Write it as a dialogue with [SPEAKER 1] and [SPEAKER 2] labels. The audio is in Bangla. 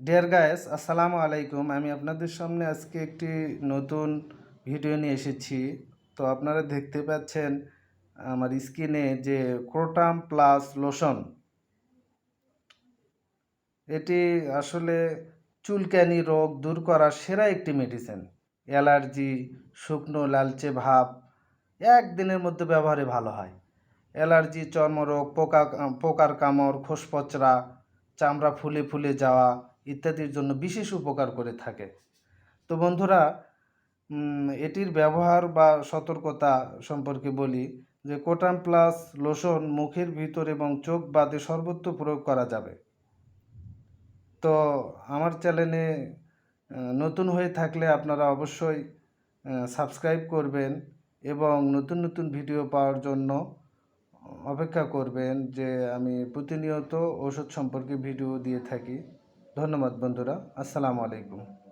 [SPEAKER 1] ডিয়ার গায়েস আসসালামু আলাইকুম। আমি আপনাদের সামনে আজকে একটি নতুন ভিডিও নিয়ে এসেছি। তো আপনারা দেখতে পাচ্ছেন আমার স্কিনে যে ক্রোটাম প্লাস লোশন এটি আসলে চুলকানি রোগ দূর করার সেরা একটি মেডিসিন অ্যালার্জি, শুকনো লালচে ভাব একদিনের মধ্যে ব্যবহারে ভালো হয়। অ্যালার্জি, চর্মরোগ, পোকা, পোকার কামড়, খোসপচরা, চামড়া ফুলে ফুলে যাওয়া ইত্যাদির জন্য বিশেষ উপকার করে থাকে। তো বন্ধুরা এটির ব্যবহার বা সতর্কতা সম্পর্কে বলি যে কোটাম প্লাস লোশন মুখের ভিতর এবং চোখ বাদে সর্বত্র প্রয়োগ করা যাবে। তো আমার চ্যানেলে নতুন হয়ে থাকলে আপনারা অবশ্যই সাবস্ক্রাইব করবেন এবং নতুন নতুন ভিডিও পাওয়ার জন্য অপেক্ষা করবেন যে আমি প্রতিনিয়ত ওষুধ সম্পর্কে ভিডিও দিয়ে থাকি। ধন্যবাদ বন্ধুরা আসসালামু আলাইকুম।